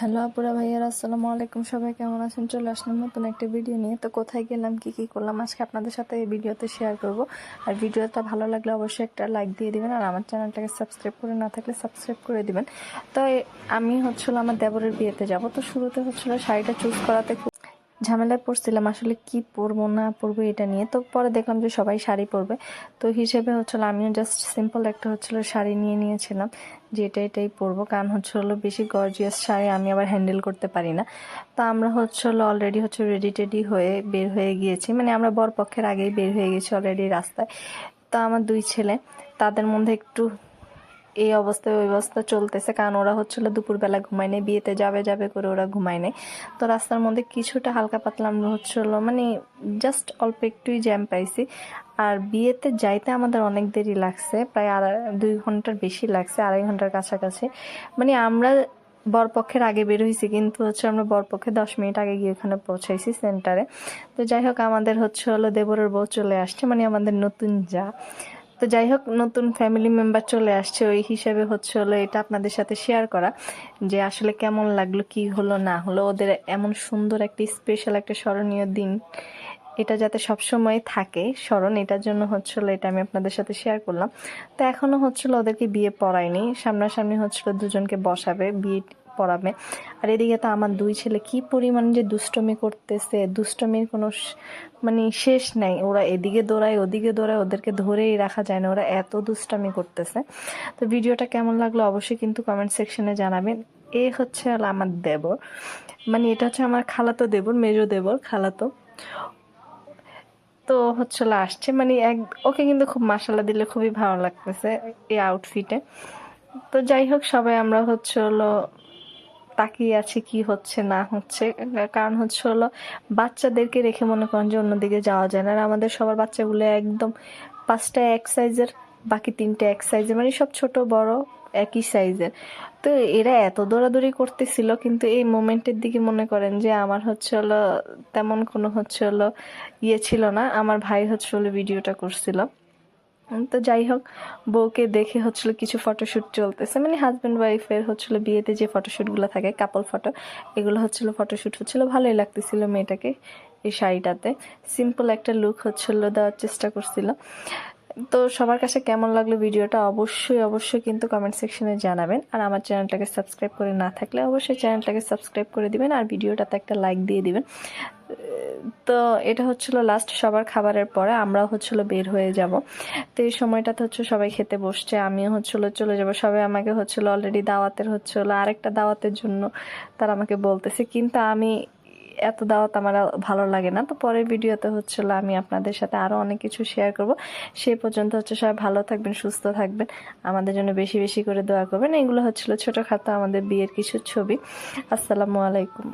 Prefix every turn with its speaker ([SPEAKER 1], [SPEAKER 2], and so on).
[SPEAKER 1] Hello আপুরা ভাইয়ার, আসসালামু আলাইকুম। সবাই কেমন আছেন? চলে আসলাম নতুন একটা ভিডিও নিয়ে। তো কোথায় গেলাম, কি কি করলাম, আজকে আপনাদের সাথে এই ভিডিওতে শেয়ার করব। আর ভিডিওটা ভালো লাগলে অবশ্যই একটা লাইক দিয়ে দিবেন আর আমার চ্যানেলটাকে সাবস্ক্রাইব করে না থাকলে সাবস্ক্রাইব করে দিবেন। তো আমি হচ্ছিল আমার দেবরের বিয়েতে যাব। তো শুরুতে হচ্ছিল শাড়িটা চুজ করাতে খুব ঝামেলায় পড়ছিলাম, আসলে কি পরবো, না পরবো এটা নিয়ে। তো পরে দেখলাম যে সবাই শাড়ি পরবে। তো হিসেবে হচ্ছিল, আমিও জাস্ট সিম্পল একটা হচ্ছিল শাড়ি নিয়ে নিয়েছিলাম, যে এটা এটাই পরবো। কারণ হচ্ছে হলো বেশি গর্জিয়াস শাড়ি আমি আবার হ্যান্ডেল করতে পারি না। তো আমরা হচ্ছে হলো অলরেডি হচ্ছে রেডি টেডি হয়ে বের হয়ে গিয়েছি। মানে আমরা বর পক্ষের আগেই বের হয়ে গেছি অলরেডি রাস্তায়। তো আমার দুই ছেলে, তাদের মধ্যে একটু এই অবস্থায় ওই অবস্থা চলতেছে, কারণ ওরা হচ্ছিল দুপুরবেলা ঘুমায় নেই, বিয়েতে যাবে যাবে করে ওরা ঘুমায় নেই। তো রাস্তার মধ্যে কিছুটা হালকা পাতলা হচ্ছিল মানে জাস্ট অল্প একটুই জ্যাম পাইছি। আর বিয়েতে যাইতে আমাদের অনেক দেরি লাগছে, প্রায় আড়াই, দুই ঘণ্টার বেশি লাগছে, আড়াই ঘণ্টার কাছাকাছি। মানে আমরা বরপক্ষের আগে বের হয়েছি কিন্তু হচ্ছে আমরা বরপক্ষে দশ মিনিট আগে গিয়ে ওখানে পৌঁছাইছি সেন্টারে তো যাই হোক, আমাদের হচ্ছে হলো দেবরের বউ চলে আসছে মানে আমাদের নতুন যা। তো যাই হোক, নতুন ফ্যামিলি মেম্বার চলে আসছে। ওই হিসাবে হচ্ছে হলো এটা আপনাদের সাথে শেয়ার করা যে আসলে কেমন লাগল, কি হলো, না হলো। ওদের এমন সুন্দর একটা স্পেশাল একটা স্মরণীয় দিন। এটা যাতে সবসময় থাকে, স্মরণ, এটার জন্য হচ্ছিল এটা আমি আপনাদের সাথে শেয়ার করলাম। তো এখনও হচ্ছিল ওদেরকে বিয়ে পড়ায়নি। সামনাসামনি হচ্ছিল দুজনকে বসাবে। বিয়ে পড়াবে। আর এদিকে তো আমার দুই ছেলে, কি পরিমাণ যে দুষ্টমি করতেছে, দুষ্টমির কোনো মানে শেষ নাই। ওরা এদিকে দৌড়ায়, ওদিকে দৌড়ায়, ওদেরকে ধরেই রাখা যায় না। ওরা এত দুষ্টামি করতেছে। তো ভিডিওটা কেমন লাগল অবশ্যই কিন্তু কমেন্ট সেকশনে জানাবেন। এ হচ্ছে আমার দেবর। মানে এটা হচ্ছে আমার খালাতো দেবর, মেজো দেবর, খালাতো। তো হচ্ছিল আসছে। মানে এক, ওকে কিন্তু খুব মাসালা দিলে খুবই ভালো লাগতেছে এই আউটফিটে তো যাই হোক, সবাই আমরা হচ্ছে হলো তাকিয়ে আছে কি হচ্ছে, না হচ্ছে। কারণ হচ্ছে হলো, বাচ্চাদেরকে রেখে মনে করেন যে অন্যদিকে যাওয়া যায় না। আর আমাদের সবার বাচ্চাগুলো একদম পাঁচটা এক সাইজের বাকি তিনটে এক সাইজের মানে সব ছোট, বড়, একই সাইজের তো এরা এত দৌড়াদৌড়ি করতেছিল, কিন্তু এই মোমেন্টের দিকে মনে করেন যে আমার হচ্ছে হলো তেমন কোনো হচ্ছে হলো ইয়ে ছিল না। আমার ভাই হচ্ছে হলো ভিডিওটা করছিল। তো যাই হোক, বউকে দেখে হচ্ছিল কিছু ফটোশ্যুট চলতেছে। মানে হাজব্যান্ড ওয়াইফের হচ্ছিল বিয়েতে যে ফটোশ্যুটগুলো থাকে কাপল ফটো এগুলো হচ্ছিল ফটোশ্যুট হচ্ছিল, ভালোই লাগতেছিল মেয়েটাকে এই শাড়িটাতে। সিম্পল একটা লুক হচ্ছিল দেওয়ার চেষ্টা করছিল। তো সবার কাছে কেমন লাগল ভিডিওটা অবশ্যই অবশ্যই কিন্তু কমেন্ট সেকশনে জানাবেন। আর আমার চ্যানেলটাকে সাবস্ক্রাইব করে না থাকলে অবশ্যই চ্যানেলটাকে সাবস্ক্রাইব করে দিবেন আর ভিডিওটাতে একটা লাইক দিয়ে দিবেন। তো এটা হচ্ছিল লাস্ট সবার খাবারের পরে আমরা হচ্ছিল বের হয়ে যাব। তো এই সময়টাতে হচ্ছে সবাই খেতে বসছে, আমিও হচ্ছিল চলে যাব। সবাই আমাকে হচ্ছিল অলরেডি দাওয়াতের হচ্ছিল আরেকটা দাওয়াতের জন্য তারা আমাকে বলতেছে। কিন্তু আমি এত দাওয়াত আমার ভালো লাগে না। তো পরের ভিডিওতে হচ্ছিল আমি আপনাদের সাথে আরও অনেক কিছু শেয়ার করব। সেই পর্যন্ত হচ্ছে সবাই ভালো থাকবেন, সুস্থ থাকবেন। আমাদের জন্য বেশি বেশি করে দোয়া করবেন। এগুলো হচ্ছিল ছোটোখাটো আমাদের বিয়ের কিছু ছবি। আসসালামু আলাইকুম।